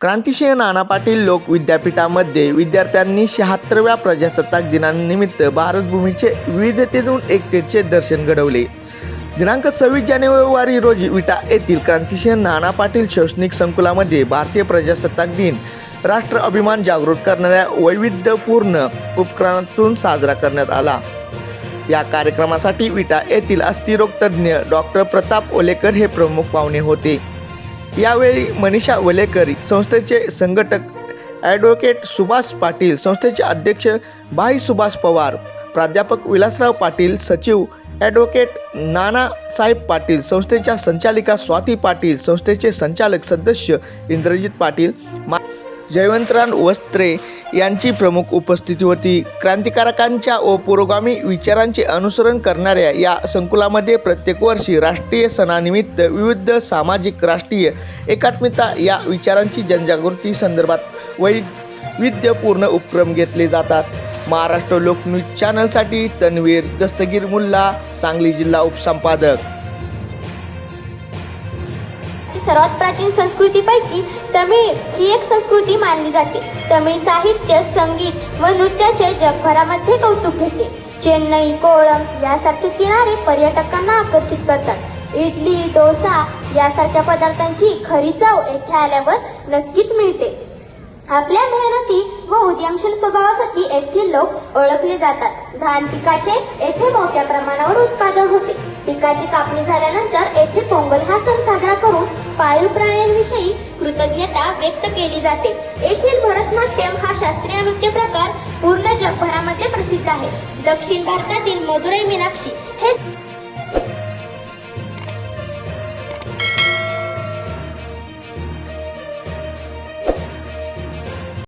क्रांतिसिंह नाना पाटील लोक विद्यापीठामध्ये विद्यार्थ्यांनी शहात्तरव्या प्रजासत्ताक दिनानिमित्त भारतभूमीचे विविधतेतून एकतेचे दर्शन घडवले. दिनांक सव्वीस जानेवारी रोजी विटा येथील क्रांतिसिंह नाना पाटील शैक्षणिक संकुलामध्ये भारतीय प्रजासत्ताक दिन राष्ट्र अभिमान जागृत करणाऱ्या वैविध्यपूर्ण उपक्रमातून साजरा करण्यात आला. या कार्यक्रमासाठी विटा येथील अस्थिरोग तज्ज्ञ डॉक्टर प्रताप ओलेकर हे प्रमुख पाहुणे होते. यावेळी मनीषा वलेकर संस्थेचे संघटक ॲडव्होकेट सुभाष पाटील संस्थेचे अध्यक्ष भाई सुभाष पवार प्राध्यापक विलासराव पाटील सचिव ॲडव्होकेट नानासाहेब पाटील संस्थेच्या संचालिका स्वाती पाटील संस्थेचे संचालक सदस्य इंद्रजित पाटील मा जयवंतराव वस्त्रे यांची प्रमुख उपस्थिती होती. क्रांतिकारकांच्या व पुरोगामी विचारांचे अनुसरण करणाऱ्या या संकुलामध्ये प्रत्येक वर्षी राष्ट्रीय सणानिमित्त विविध सामाजिक राष्ट्रीय एकात्मता या विचारांची जनजागृती संदर्भात वैविध्यपूर्ण उपक्रम घेतले जातात. महाराष्ट्र लोकन्यूज चॅनलसाठी तन्वीर दस्तगीर मुल्ला सांगली जिल्हा उपसंपादक. सर्वात प्राचीन संस्कृतीपैकी तमिळ ही एक संस्कृती मानली जाते. तमिळ साहित्य संगीत व नृत्याचे जगभरामध्ये कौतुक घेते. चेन्नई कोळम यासारखे किनारे पर्यटकांना आकर्षित करतात. इडली डोसा यासारख्या पदार्थांची खरी चव येथे आल्यावर नक्कीच मिळते. आपल्या मेहनती व उद्यमशील स्वभावासाठी येथील लोक ओळखले जातात. धान पिकाचे येथे मोठ्या प्रमाणावर उत्पादन होते. पिकाची कापणी झाल्यानंतर येथे पोंगल हा सण पाळीव प्राण्यांविषयी कृतज्ञता व्यक्त केली जाते. येथील भरतनाट्यम हा शास्त्रीय नृत्य प्रकार पूर्ण जगभरामध्ये प्रसिद्ध आहे. दक्षिण भारतातील मदुराई मीनाक्षी हे